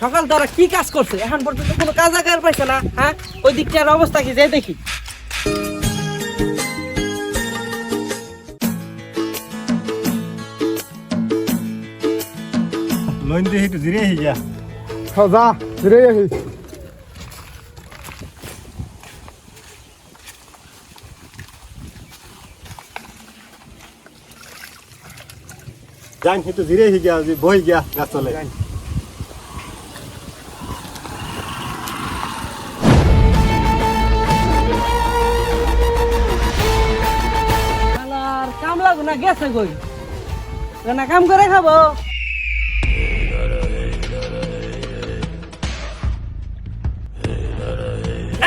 সকাল তারা কি কাজ করছে? এখন পর্যন্ত কোনো কাজ আকার পাইছে না হ্যাঁ? ওই দিকটার অবস্থা কি যাই দেখি। লইন দিয়ে একটু জিরে হয়ে যা। যা ফিরে আহি। যান একটু জিরে হয়ে গিয়া বই গিয়া গাছ চলে না গেছে কই? না কাম করে খাব।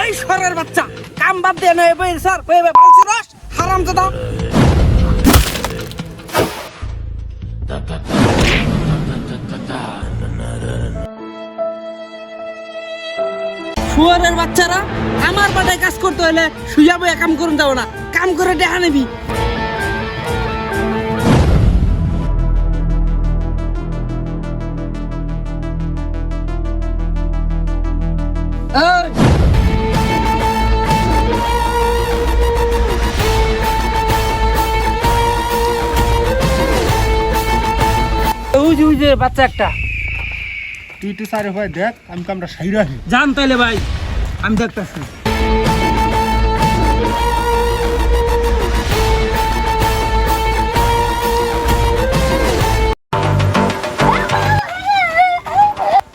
এই সরের বাচ্চা কাম বাদ দিয়ে নয় বই স্যার বই বলছি রস? হারাম দাদা শুয়ারের বাচ্চারা আমার বাটায় কাজ করতে হলে শুয়া বইয়া কাম করুন যাব না। কাম করে দেখা নিবি। বাচ্চা একটা। তুই একটু সারে ভাই দেখ আমি কামটা সাইরা জান তাইলে ভাই আমি দেখতেছি।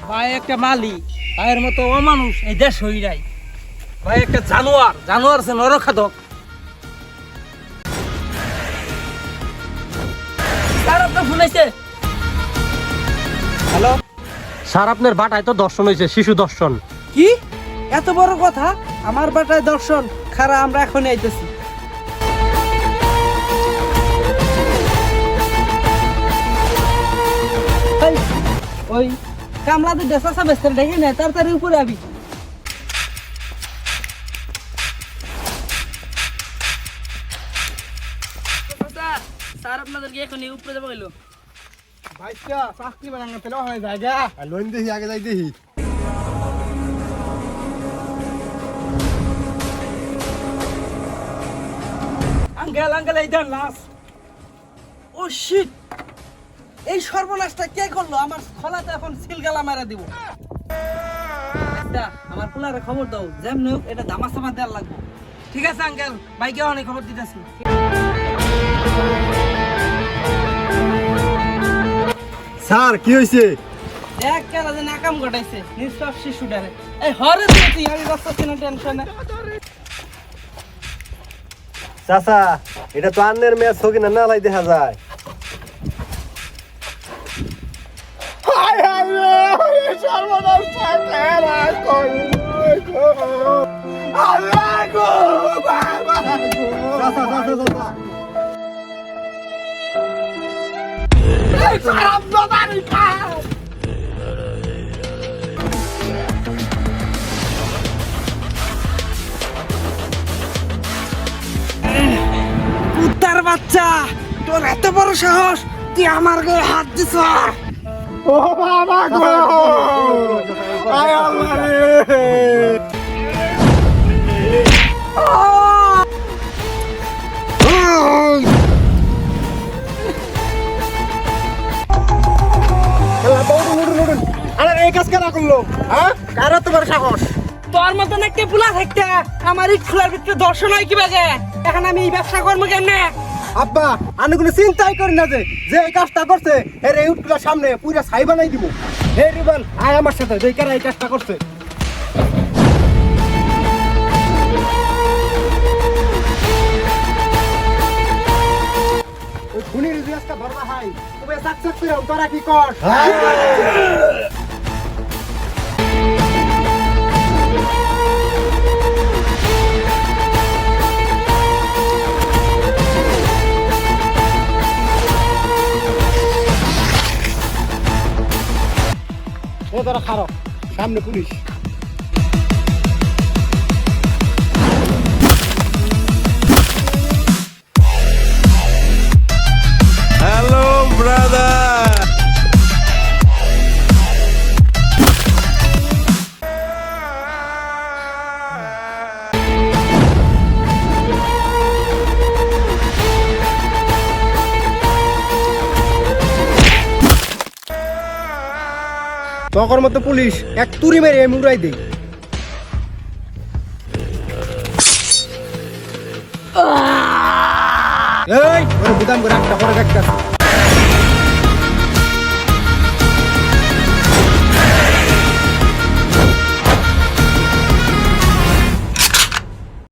ভাই একটা মালি ভাইয়ের মতো অমানুষ এই দেশ হই নাই ভাই একটা জানোয়ার জানোয়ার আছে নরখাদক। স্যার আপনার ফোন আইছে? হ্যালো? স্যার আপনার বাটায় তো দর্শন হয়েছে শিশু দর্শন। কি? এত বড় কথা? আমার বাটায় দর্শন? খারা আমরা এখনই আইতেছি। এই, ওই কামলাতে দেশা সাবেস্তার দেখে নেয় তাড়াতাড়ি উপরে আবি। স্যার আপনাদেরকে এখনই উপরে যাব গেল। ভাইটা চাকরি বানাঙ্গা তেলে হয় জায়গা আর লইন দেখি আগে যাই দেখি। আঙ্কেল আঙ্কেল এই দেন লাশ। Oh shit. এই সর্বনাশটা কে করল? আমার খলাতে এখন সিলগালা মেরা দিব। একটা আমার পোলারে খবর দাও। যেমনি হোক এটা দামা সামা দেওয়ার লাগবে। ঠিক আছে আঙ্কেল? বাইকে অনেক খবর দিতেছি। স্যার কি হয়েছে দেখ কেন যে নাকাম ঘটাইছে। নিষ্পাপ শিশুটারে এই হরে দিয়েছি আমি টেনশনে। চাচা এটা তো আন্নের না না লাই দেখা যায়। কুত্তার বাচ্চা, তোর এত বড় সাহস, তুই আমার গায়ে হাত দিছ ও বাবা গো। আয় আল্লাহ রে। তোর মতন একটা পুলা থাকতে আমার এই খোলার দর্শন হয় কি বাজে আমি ব্যবসা করব কেমনে? আব্বা, আমি চিন্তাই করি না যে যে এই কাজটা করছে, এর এই উঠগুলোর সামনে পুরা ছাই বানাই দিব। হে রিবান, আয় আমার সাথে যে কারা এই কাজটা করছে। ওই খুনির যে একটা ধরবা হাই তবে সাকসেস করে তোরা কি কর? এ তোরা খারো সামনে পুলিশ। তখন মতো পুলিশ এক তুরি মেরে আমি উড়াই দিই এই, ওর বুদাম করে একটা, পরে